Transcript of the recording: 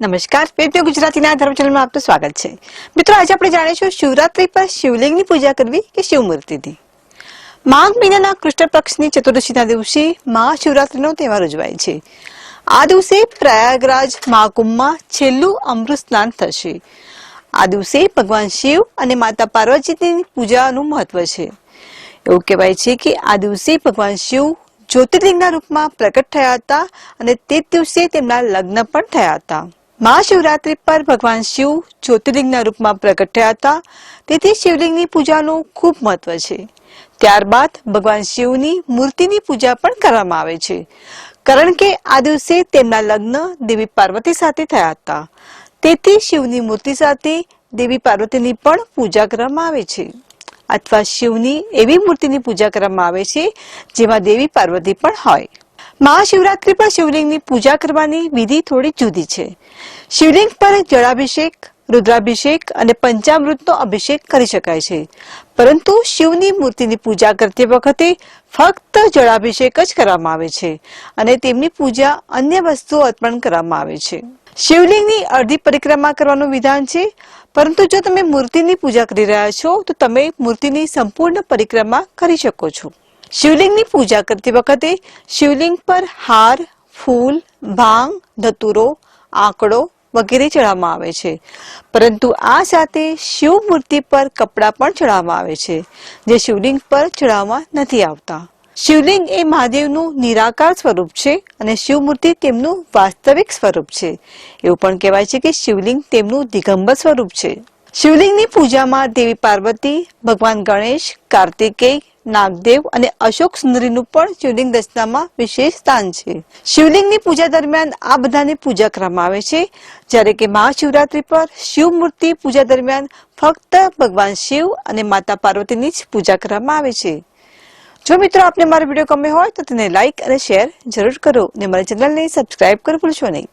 નમસ્કાર પેપર ગુજરાતીના ધર્મ ચેનલમાં આપનું સ્વાગત છે. મિત્રો, આજે આપણે જાણીશું શિવરાત્રી પર શિવલિંગની પૂજા કરવી કે શિવમૂર્તિની? માઘ મહિનાના કૃષ્ણ પક્ષની ચતુર્દશીના દિવસે મહાશિવરાત્રીનો તહેવાર ઉજવાય છે. આ દિવસે પ્રયાગરાજ મહાકુંભમાં છેલ્લું અમૃત સ્નાન થશે. આ દિવસે ભગવાન શિવ અને માતા પાર્વતીની પૂજાનું મહત્વ છે. એવું કહેવાય છે કે આ દિવસે ભગવાન શિવ જ્યોતિર્લિંગના રૂપમાં પ્રગટ થયા હતા અને તે દિવસે તેમના લગ્ન પણ થયા હતા. મહાશિવરાત્રી પર ભગવાન શિવ જ્યોતિર્લિંગના રૂપમાં પ્રગટ થયા હતા. તેથી શિવલિંગની પૂજાનું ખૂબ મહત્વ છે. ત્યારબાદ ભગવાન શિવની મૂર્તિની પૂજા પણ કરવામાં આવે છે. કારણ કે આ દિવસે તેમના લગ્ન દેવી પાર્વતી સાથે થયા હતા. તેથી શિવની મૂર્તિ સાથે દેવી પાર્વતીની પણ પૂજા કરવામાં આવે છે. અથવા શિવની એવી મૂર્તિની પૂજા કરવામાં આવે છે જેમાં દેવી પાર્વતી પણ હોય. મહાશિવરાત્રી પર શિવલિંગની પૂજા કરવાની વિધિ થોડી જુદી છે. શિવલિંગ પર જળાભિષેક, રુદ્રાભિષેક અને પંચામૃતનો અભિષેક કરી શકાય છે. પરંતુ શિવની મૂર્તિની પૂજા કરતી વખતે ફક્ત જળાભિષેક જ કરવામાં આવે છે અને તેમની પૂજા અન્ય વસ્તુઓ અર્પણ કરવામાં આવે છે. શિવલિંગની અડધી પરિક્રમા કરવાનું વિધાન છે, પરંતુ જો તમે મૂર્તિની પૂજા કરી રહ્યા છો, તો તમે મૂર્તિની સંપૂર્ણ પરિક્રમા કરી શકો છો. શિવલિંગની પૂજા કરતી વખતે શિવલિંગ પર હાર, ફૂલ, ભાંગ, ધતુરો, આંકડો વગેરે ચડાવવામાં આવે છે. પરંતુ આ સાથે શિવ મૂર્તિ પર કપડાં પણ ચડાવવામાં આવે છે, જે શિવલિંગ પર ચડાવવામાં નથી આવતા. શિવલિંગ એ મહાદેવનું નિરાકાર સ્વરૂપ છે અને શિવમૂર્તિ તેમનું વાસ્તવિક સ્વરૂપ છે. એવું પણ કહેવાય છે કે શિવલિંગ તેમનું દિગંબર સ્વરૂપ છે. શિવલિંગની પૂજામાં દેવી પાર્વતી, ભગવાન ગણેશ, કાર્તિકેય નાગદેવ અને અશોક સુંદરીનું પણ શિવલિંગ રચનામાં વિશેષ સ્થાન છે. શિવલિંગની પૂજા દરમિયાન આ બધાની પૂજા કરવામાં આવે છે. જ્યારે કે મહાશિવરાત્રી પર શિવ મૂર્તિ પૂજા દરમિયાન ફક્ત ભગવાન શિવ અને માતા પાર્વતીની જ પૂજા કરવામાં આવે છે. જો મિત્રો આપને મારો વીડિયો ગમ્યો હોય તો તેને લાઈક અને શેર જરૂર કરો અને મારી ચેનલને સબસ્ક્રાઇબ કરવું ભૂલશો નહીં.